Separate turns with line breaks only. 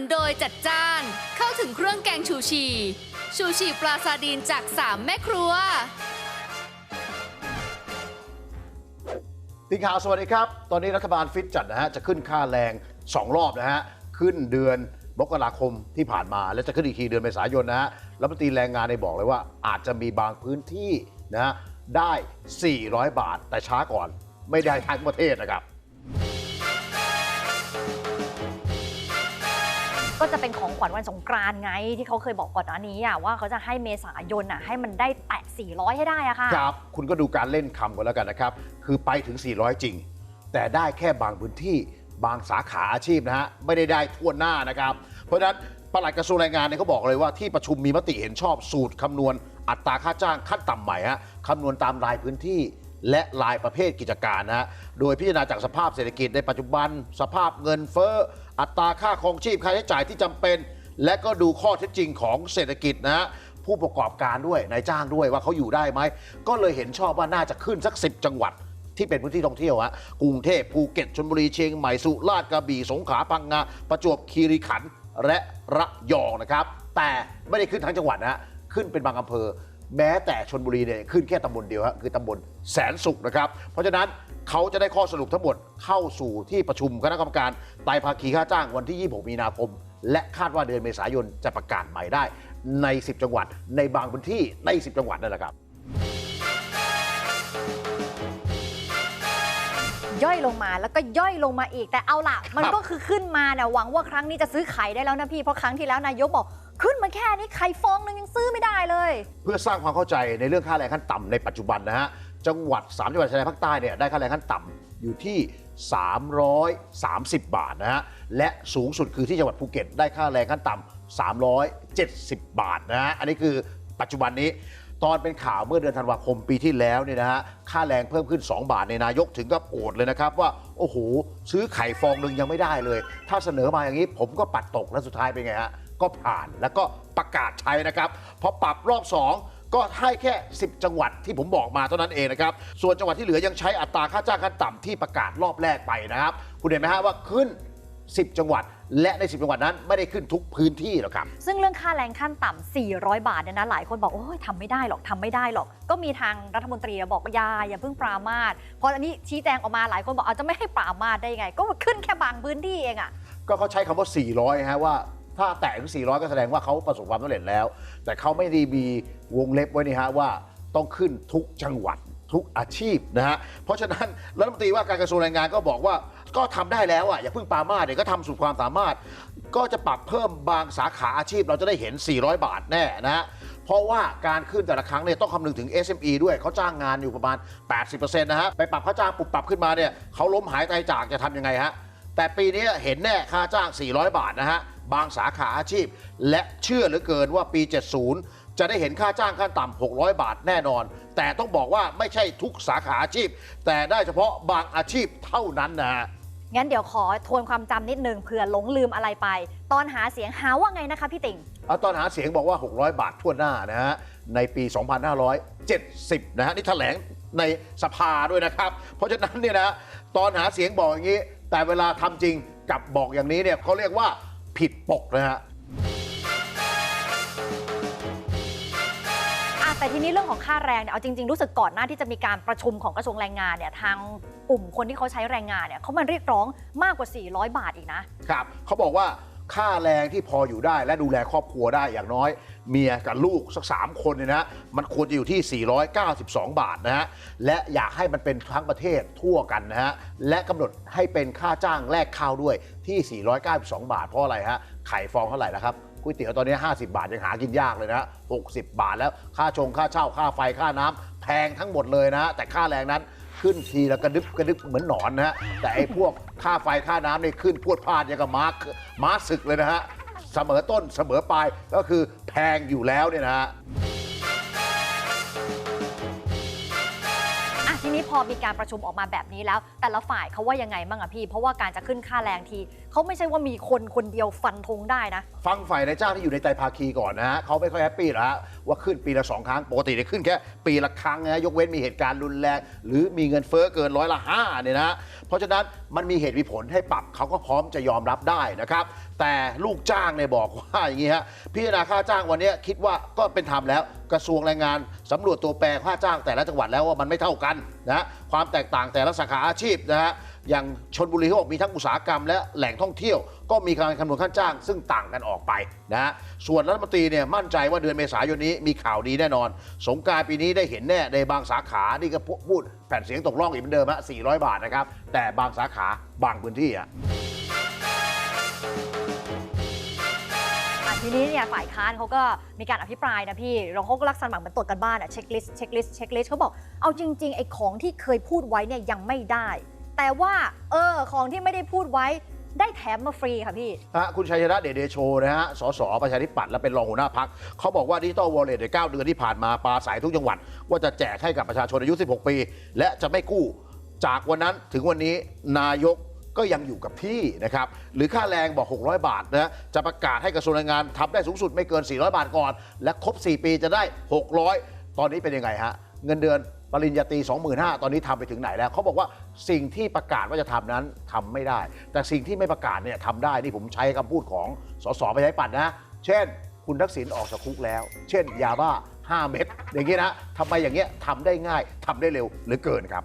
นโดยจัดจ้านเข้าถึงเครื่องแกงชูชี ชูชีปลาซาดีนจากสามแม่ครัว
ทีมข่าวสวัสดีครับ ตอนนี้รัฐบาลฟิตจัดนะฮะ จะขึ้นค่าแรง 2 รอบนะฮะ ขึ้นเดือนมกราคมที่ผ่านมา และจะขึ้นอีกทีเดือนเมษายนนะฮะรัฐมนตรีแรงงานในบอกเลยว่า อาจจะมีบางพื้นที่นะฮะได้ 400 บาทแต่ช้าก่อน ไม่ได้ทั้งประเทศนะครับ
ก็จะเป็นของขวัญวันสงกรานต์ไง ที่เขาเคยบอกก่อนหน้านี้อะว่าเขาจะให้เมษายนอะให้มันได้แตะ400 ให้ได้อะค่ะ
ครับ คุณก็ดูการเล่นคำกันแล้วกันนะครับ คือไปถึง 400 จริง แต่ได้แค่บางพื้นที่บางสาขาอาชีพนะฮะ ไม่ได้ได้ทั่วหน้านะครับ เพราะฉะนั้นปลัดกระทรวงแรงงานเนี่ยเขาบอกเลยว่าที่ประชุมมีมติเห็นชอบสูตรคำนวณอัตราค่าจ้างขั้นต่ำใหม่ฮะคำนวณตามรายพื้นที่ และรายประเภทกิจการนะฮะโดยพิจารณาจากสภาพเศรษฐกิจในปัจจุบัน สภาพเงินเฟ้ออัตราค่าครองชีพค่าใช้จ่ายที่จำเป็น และก็ดูข้อเท็จจริงของเศรษฐกิจนะฮะผู้ประกอบการด้วยนายจ้างด้วยว่าเขาอยู่ได้ไหมก็เลยเห็นชอบว่าน่าจะขึ้นสัก 10 จังหวัด ที่เป็นพื้นที่ท่องเที่ยวฮะกรุงเทพภูเก็ตชลบุรีเชียงใหม่สุราษฎร์กระบี่สงขลาพังงาประจวบคีรีขันธ์และระยองนะครับ แต่ไม่ได้ขึ้นทั้งจังหวัดนะฮะขึ้นเป็นบางอำเภอ แม้แต่ชนบุรีเนี่ยขึ้นแค่ตำบลเดียวฮะคือตำบลแสนสุขนะครับ เพราะฉะนั้นเขาจะได้ข้อสรุปทั้งหมดเข้าสู่ที่ประชุมคณะกรรมการไตรภาคีค่าจ้างวันที่ 26 มีนาคม และคาดว่าเดือนเมษายนจะประกาศใหม่ได้ ใน 10 จังหวัด ในบางพื้นที่ใน 10 จังหวัดนั่นแหละครับ
ย่อยลงมาแล้วก็ย่อยลงมาอีกแต่เอาล่ะมันก็คือขึ้นมาเนี่ยหวังว่าครั้งนี้จะซื้อไข่ได้แล้วนะพี่เพราะครั้งที่แล้วนายกบอก ขึ้นมาแค่นี้ไข่ฟองหนึงยังซื้อไม่ได้เลย
เพื่อสร้างความเข้าใจในเรื่องค่าแรงขั้นต่ำในปัจจุบันนะฮะ จังหวัด 3 จังหวัดชายแดนภาคใต้เนี่ยได้ค่าแรงขั้นต่ำอยู่ที่ 330 บาทนะฮะ และสูงสุดคือที่จังหวัดภูเก็ตได้ค่าแรงขั้นต่ำ370 บาทนะฮะ อันนี้คือปัจจุบันนี้ ตอนเป็นข่าวเมื่อเดือนธันวาคมปีที่แล้วเนี่ยนะฮะ ค่าแรงเพิ่มขึ้น 2 บาทในนายกถึงกับโอดเลยนะครับว่า โอ้โห ซื้อไข่ฟองหนึ่งยังไม่ได้เลย ถ้าเสนอมาอย่างนี้ผมก็ปัดตกและสุดท้ายเป็นไงฮะ ก็ผ่านแล้วก็ประกาศใช้นะครับพอปรับรอบ 2ก็ให้แค่ 10 จังหวัดที่ผมบอกมาเท่านั้นเองนะครับ ส่วนจังหวัดที่เหลือยังใช้อัตราค่าจ้างขั้นต่ำที่ประกาศรอบแรกไปนะครับ คุณเห็นไหมฮะว่าขึ้น 10 จังหวัด และใน 10 จังหวัดนั้นไม่ได้ขึ้นทุกพื้นที่หรอกครับ
ซึ่งเรื่องค่าแรงขั้นต่ำ400 บาทเนี่ยนะ หลายคนบอกโอ้ยทำไม่ได้หรอกทำไม่ได้หรอก ก็มีทางรัฐมนตรีบอกว่าอยาอย่าเพิ่งปรามาสพออันนี้ชี้แจงออกมาหลายคนบอกเอาจะไม่ให้ปรามาสได้ยังไง ก็ขึ้นแค่บางพื้นที่เองอะ
ก็เขาใช้คำว่า 400ฮะว่า ถ้าแตะถึง 400 ก็แสดงว่าเขาประสบความสำเร็จแล้ว แต่เขาไม่ได้มีวงเล็บไว้นี่ฮะว่าต้องขึ้นทุกจังหวัดทุกอาชีพนะฮะ เพราะฉะนั้นรัฐมนตรีว่าการกระทรวงแรงงานก็บอกว่าก็ทำได้แล้วอะอย่าเพิ่งปามาเดี๋ยวก็ทำสุดความสามารถ ก็จะปรับเพิ่มบางสาขาอาชีพเราจะได้เห็น 400 บาทแน่นะฮะเพราะว่าการขึ้นแต่ละครั้งเนี่ยต้องคำนึงถึง SME ด้วยเขาจ้างงานอยู่ประมาณ 80%นะฮะไปปรับค่าจ้างปุบปรับขึ้นมาเนี่ยเขาล้มหายตายจากจะทำยังไงฮะ แต่ปีนี้เห็นแน่ค่าจ้าง 400 บาทนะฮะ บางสาขาอาชีพ และเชื่อเหลือเกินว่าปี 70 จะได้เห็นค่าจ้างขั้นต่ำ 600 บาทแน่นอน แต่ต้องบอกว่าไม่ใช่ทุกสาขาอาชีพ แต่ได้เฉพาะบางอาชีพเท่านั้นนะฮะ
งั้นเดี๋ยวขอทวนความจำนิดนึงเผื่อหลงลืมอะไรไป ตอนหาเสียงหาว่าไงนะคะพี่ติ่ง
เอาตอนหาเสียงบอกว่า 600 บาททั่วหน้านะฮะในปี 2570 นะฮะนี่แถลงในสภาด้วยนะครับ เพราะฉะนั้นเนี่ยนะตอนหาเสียงบอกอย่างนี้ แต่เวลาทำจริงกับบอกอย่างนี้เนี่ยเขาเรียกว่าผิดปกนะฮะ
อะแต่ทีนี้เรื่องของค่าแรงเนี่ยเอาจริง ๆ รู้สึกก่อนหน้าที่จะมีการประชุมของกระทรวงแรงงานเนี่ยทางกลุ่มคนที่เขาใช้แรงงานเนี่ยเขามาเรียกร้องมากกว่า 400 บาทอีกนะ
ครับเขาบอกว่า ค่าแรงที่พออยู่ได้ และดูแลครอบครัวได้อย่างน้อย เมียกับลูกสัก 3 คนเนี่ยนะมันควรจะอยู่ที่ 492 บาทนะฮะและอยากให้มันเป็นทั้งประเทศทั่วกันนะฮะและกำหนดให้เป็นค่าจ้างแลกข้าวด้วยที่ 492 บาทเพราะอะไรฮะไข่ฟองเท่าไหร่แล้วครับก๋วยเตี๋ยวตอนนี้ 50 บาทยังหากินยากเลยนะ60 บาทแล้วค่าชงค่าเช่าค่าไฟค่าน้ำแพงทั้งหมดเลยนะฮะแต่ค่าแรงนั้น ขึ้นทีละกระดึบกระดึบเหมือนหนอนนะฮะแต่ไอ้พวกค่าไฟค่าน้ำเนี่ยขึ้นพวดพลาดอย่างกับม้าม้าศึกเลยนะฮะเสมอต้นเสมอปลายก็คือแพงอยู่แล้วเนี่ยนะฮะ
พอมีการประชุมออกมาแบบนี้แล้ว แต่ละฝ่ายเขาว่ายังไงบ้างอะพี่ เพราะว่าการจะขึ้นค่าแรงทีเขาไม่ใช่ว่ามีคนคนเดียวฟันธงได้นะ
ฟังฝ่ายนายจ้างที่อยู่ในไตรภาคีก่อนนะฮะเขาไม่ค่อยแฮปปี้หรอกฮะว่าขึ้นปีละสองครั้งปกติเนี่ยขึ้นแค่ปีละครั้งนะฮะยกเว้นมีเหตุการณ์รุนแรง หรือมีเงินเฟ้อเกินร้อยละห้าเนี่ยนะฮะเพราะฉะนั้นมันมีเหตุมีผลให้ปรับเขาก็พร้อมจะยอมรับได้นะครับ แต่ลูกจ้างเนี่ยบอกว่าอย่างนี้ฮะพิจารณาค่าจ้างวันนี้คิดว่าก็เป็นธรรมแล้ว กระทรวงแรงงานสำรวจตัวแปรค่าจ้างแต่ละจังหวัดแล้วว่ามันไม่เท่ากันนะความแตกต่างแต่ละสาขาอาชีพนะฮะอย่างชนบุรีเขาบอกมีทั้งอุตสาหกรรมและแหล่งท่องเที่ยว ก็มีการคำนวณค่าจ้าง ซึ่งต่างกันออกไปนะฮะส่วนรัฐมนตรีเนี่ยมั่นใจว่าเดือนเมษายนนี้มีข่าวดีแน่นอน สงการปีนี้ได้เห็นแน่ในบางสาขานี่ก็พูดแผ่นเสียงตกล่องอีกเหมือนเดิมฮะ400 บาทนะครับแต่บางสาขาบางพื้นที่อะ
ทีนี้เนี่ยฝ่ายค้านเขาก็มีการอภิปรายนะพี่ เราเขาก็ลักษณะเหมือนตรวจกันบ้านอะเช็คลิสต์เช็คลิสต์เช็คลิสต์เขาบอกเอาจริง ๆ ไอ้ของที่เคยพูดไว้เนี่ยยังไม่ได้ แต่ว่าเออของที่ไม่ได้พูดไว้ได้แถมมาฟรีค่ะพี่
ฮะคุณชัยชนะเดชเดโชนะฮะ สสประชาธิปัตย์และเป็นรองหัวหน้าพัก เขาบอกว่าดิจิตอลวอลเล็ตใน9เดือนที่ผ่านมาปลาสายทุกจังหวัด ว่าจะแจกให้กับประชาชนอายุ 16 ปี และจะไม่กู้ จากวันนั้นถึงวันนี้นายก ก็ยังอยู่กับที่นะครับหรือค่าแรงบอก 600 บาทนะจะประกาศให้กระทรวงแรงงานทำได้สูงสุดไม่เกิน 400 บาทก่อน และครบ 4 ปีจะได้ 600 ตอนนี้เป็นยังไงฮะเงินเดือนปริญญาตรี25,000 ตอนนี้ทำไปถึงไหนแล้วเขาบอกว่าสิ่งที่ประกาศว่าจะทำนั้นทำไม่ได้ แต่สิ่งที่ไม่ประกาศเนี่ยทำได้นี่ผมใช้คำพูดของสสไประชาธิปัตย์นะ เช่น คุณทักษิณออกจากคุกแล้ว เช่น ยาบ้า 5 เม็ดอย่างนี้นะทำไมอย่างเงี้ยทำได้ง่ายทำได้เร็วหรือเกินครับ